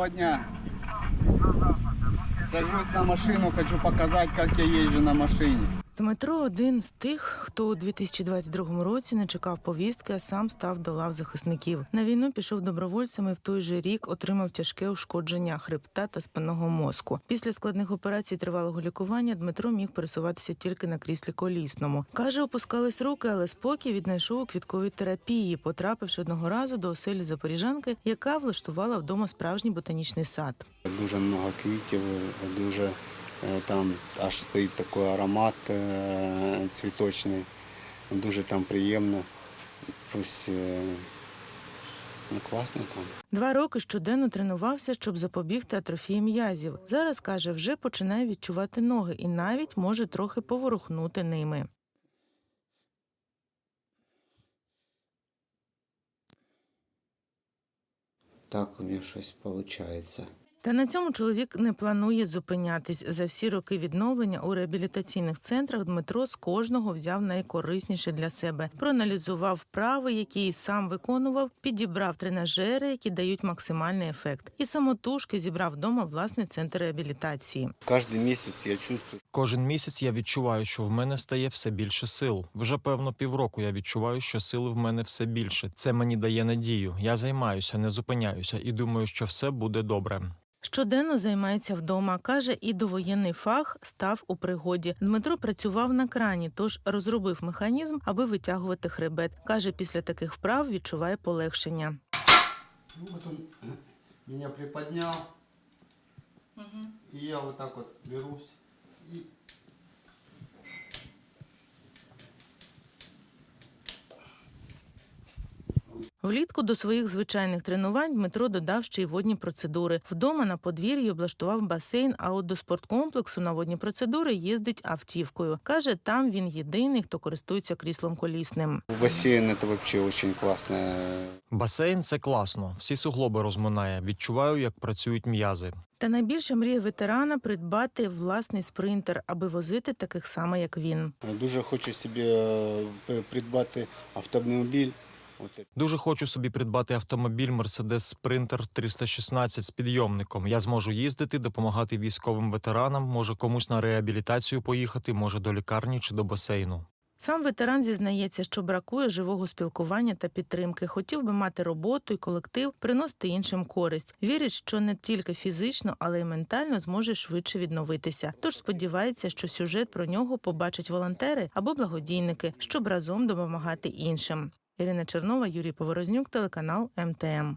Доброго дня. Сажусь на машину, хочу показать, как я езжу на машине. Дмитро один з тих, хто у 2022 році не чекав повістки, а сам став до лав захисників. На війну пішов добровольцем і в той же рік отримав тяжке ушкодження хребта та спинного мозку. Після складних операцій тривалого лікування Дмитро міг пересуватися тільки на кріслі колісному. каже, опускались руки, але спокій віднайшов у квітковій терапії, потрапивши одного разу до оселі запоріжанки, яка влаштувала вдома справжній ботанічний сад. Дуже много квітів, дуже там аж стоїть такий аромат е, цвіточний. Дуже там приємно. Ось, е, ну, класно там. Два роки щоденно тренувався, щоб запобігти атрофії м'язів. Зараз каже, вже починає відчувати ноги і навіть може трохи поворухнути ними. Так у мене щось виходить. Та на цьому чоловік не планує зупинятись. За всі роки відновлення у реабілітаційних центрах Дмитро з кожного взяв найкорисніше для себе. Проаналізував вправи, які сам виконував, підібрав тренажери, які дають максимальний ефект, і самотужки зібрав вдома власний центр реабілітації. Кожен місяць я чувствую, Кожен місяць я відчуваю, що в мене стає все більше сил. Вже певно півроку я відчуваю, що сили в мене все більше. Це мені дає надію. Я займаюся, не зупиняюся і думаю, що все буде добре. Щоденно займається вдома. каже, і довоєнний фах став у пригоді. Дмитро працював на крані, тож розробив механізм, аби витягувати хребет. каже, після таких вправ відчуває полегшення. Ну, вот он меня угу. і я отак от берусь и Влітку до своїх звичайних тренувань Дмитро додав ще й водні процедури. Вдома на подвір'ї облаштував басейн, а от до спорткомплексу на водні процедури їздить автівкою. Каже, там він єдиний, хто користується кріслом колісним. в бассейн это вообще очень классно. Басейн це класно. Всі суглоби розминає. Відчуваю, як працюють м'язи. Та найбільша мрія ветерана придбати власний спринтер, аби возити таких само, як він. Дуже хочу собі е, придбати автомобіль. Дуже хочу собі придбати автомобіль Mercedes Sprinter 316 з підйомником. Я зможу їздити, допомагати військовим ветеранам, може комусь на реабілітацію поїхати, може до лікарні чи до басейну. Сам ветеран зізнається, що бракує живого спілкування та підтримки. Хотів би мати роботу і колектив, приносити іншим користь. Вірить, що не тільки фізично, але й ментально зможе швидше відновитися. Тож сподівається, що сюжет про нього побачать волонтери або благодійники, щоб разом допомагати іншим. Ірина Чернова, Юрій Поворознюк, телеканал МТМ.